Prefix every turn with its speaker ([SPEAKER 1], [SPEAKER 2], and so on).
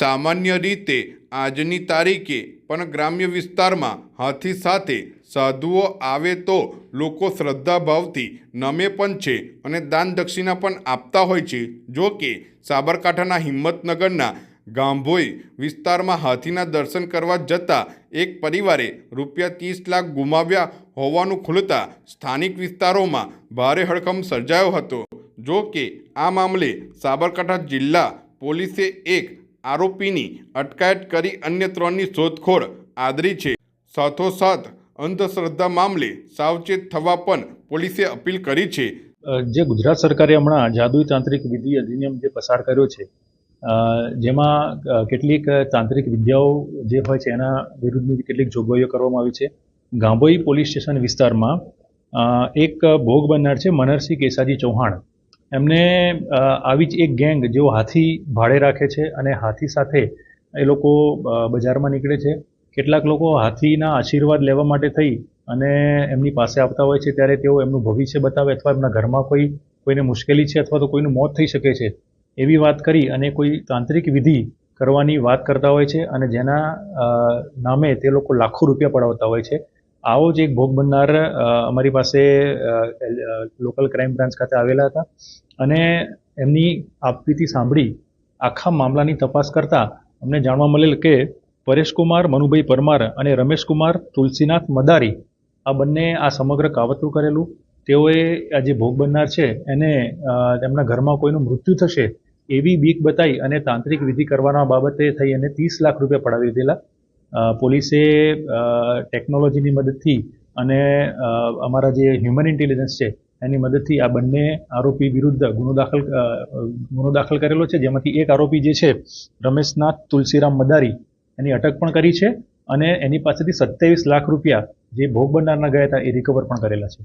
[SPEAKER 1] સામાન્ય રીતે આજની તારીખે પણ ગ્રામ્ય વિસ્તારમાં હાથી સાથે સાધુઓ આવે તો લોકો શ્રદ્ધાભાવથી નમે પણ છે અને દાન દક્ષિણા પણ આપતા હોય છે. જો કે સાબરકાંઠાના હિંમતનગરના ગાંભોઈ વિસ્તારમાં હાથીના દર્શન કરવા જતા એક પરિવારે રૂપિયા ત્રીસ લાખ ગુમાવ્યા હોવાનું ખુલતા સ્થાનિક વિસ્તારોમાં ભારે હડકંપ સર્જાયો હતો. જો કે આ મામલે સાબરકાંઠા જિલ્લા પોલીસે એક આરોપીની અટકાયત કરી અન્ય ત્રણની શોધખોળ આદરી છે. સાથોસાથ અંધશ્રદ્ધા મામલે સાવચેત થવા પણ પોલીસે અપીલ કરી છે.
[SPEAKER 2] જે ગુજરાત સરકારે હમણાં જાદુઈ તાંત્રિક વિધિ અધિનિયમ જે પસાર કર્યો છે જેમાં કેટલીક તાંત્રિક વિદ્યાઓ જે હોય છે એના વિરુદ્ધની કેટલીક જોગવાઈઓ કરવામાં આવી છે. ગાંભોઈ પોલીસ સ્ટેશન વિસ્તારમાં એક ભોગ બનનાર છે મનરસિંહ કેસાજી ચૌહાણ. એમને આવી જ એક ગેંગ જેઓ હાથી ભાડે રાખે છે અને હાથી સાથે એ લોકો બજારમાં નીકળે છે. કેટલાક લોકો હાથીના આશીર્વાદ લેવા માટે થઈ અને એમની પાસે આવતા હોય છે ત્યારે તેઓ એમનું ભવિષ્ય બતાવે અથવા એમના ઘરમાં કોઈ, કોઈને મુશ્કેલી છે અથવા તો કોઈનું મોત થઈ શકે છે. એવી વાત કરી અને કોઈ તાંત્રિક વિધિ કરવાની વાત કરતા હોય છે અને જેના નામે તે લોકો લાખો રૂપિયા પડાવતા હોય છે. આવો જ એક ભોગ બનનાર અમારી પાસે લોકલ ક્રાઇમ બ્રાન્ચ ખાતે આવેલા હતા. અને એમની આપવીતી સાંભળી, આખા મામલાની તપાસ કરતા અમને જાણવા મળેલ કે પરેશકુમાર મનુભાઈ પરમાર અને રમેશકુમાર તુલસીનાથ મદારી, આ બંને આ સમગ્ર કાવતરું કરેલું. તેઓએ આ જે ભોગ બનનાર છે, એને તેમના ઘરમાં કોઈનું મૃત્યુ થશે એવી બીક બતાવી અને તાંત્રિક વિધિ કરવાના બાબતે થઈ અને ત્રીસ લાખ રૂપિયા પડાવી દીધેલા. પોલીસે ટેકનોલોજીની મદદથી અને અમારા જે હ્યુમન ઇન્ટેલિજન્સ છે, એની મદદથી આ બંને આરોપી વિરુદ્ધ ગુનો દાખલ ગુનો દાખલ કરેલો છે. જેમાંથી એક આરોપી જે છે, રમેશનાથ તુલસીરામ મદારી, એની અટક પણ કરી છે અને એની પાસેથી સત્યાવીસ લાખ રૂપિયા જે ભોગ બનનારના ગયા હતા એ રિકવર પણ કરેલા છે.